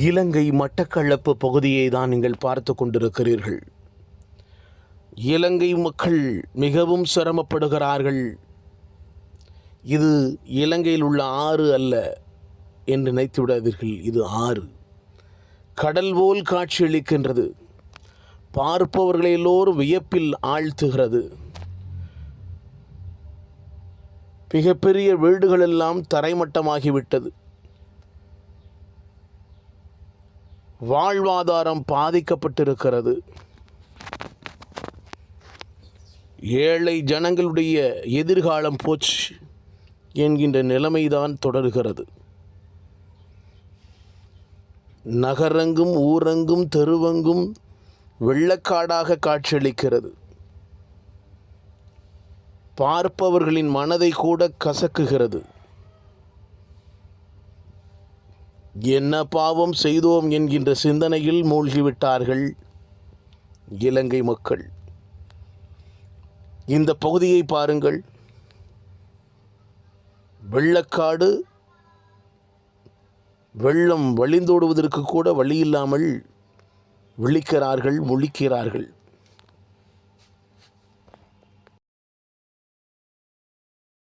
இலங்கை மட்டக்களப்பு பகுதியை தான் நீங்கள் பார்த்து கொண்டிருக்கிறீர்கள். இலங்கை மக்கள் மிகவும் சிரமப்படுகிறார்கள். இது இலங்கையில் உள்ள ஆறு அல்ல என்று நினைத்து விடாதீர்கள் இது ஆறு. கடல் போல் காட்சியளிக்கின்றது. பார்ப்பவர்களை எல்லோரும் வியப்பில் ஆழ்த்துகிறது. மிகப்பெரிய வீடுகளெல்லாம் தரைமட்டமாகிவிட்டது. வாழ்வாதாரம் பாதிக்கப்பட்டிருக்கிறது. ஏழை ஜனங்களுடைய எதிர்காலம் போச்சு என்கின்ற நிலைமைதான் தொடர்கிறது. நகரங்கும் ஊரங்கும் தெருவெங்கும் வெள்ளக்காடாக காட்சியளிக்கிறது. பார்ப்பவர்களின் மனதை கூட கசக்குகிறது. என்ன பாவம் செய்தோம் என்கின்ற சிந்தனையில் மூழ்கிவிட்டார்கள் இலங்கை மக்கள். இந்த பகுதியை பாருங்கள். வெள்ளக்காடு வெள்ளம் வழிந்தோடுவதற்கு கூட வழி இல்லாமல் விழிக்கிறார்கள் முழிக்கிறார்கள்.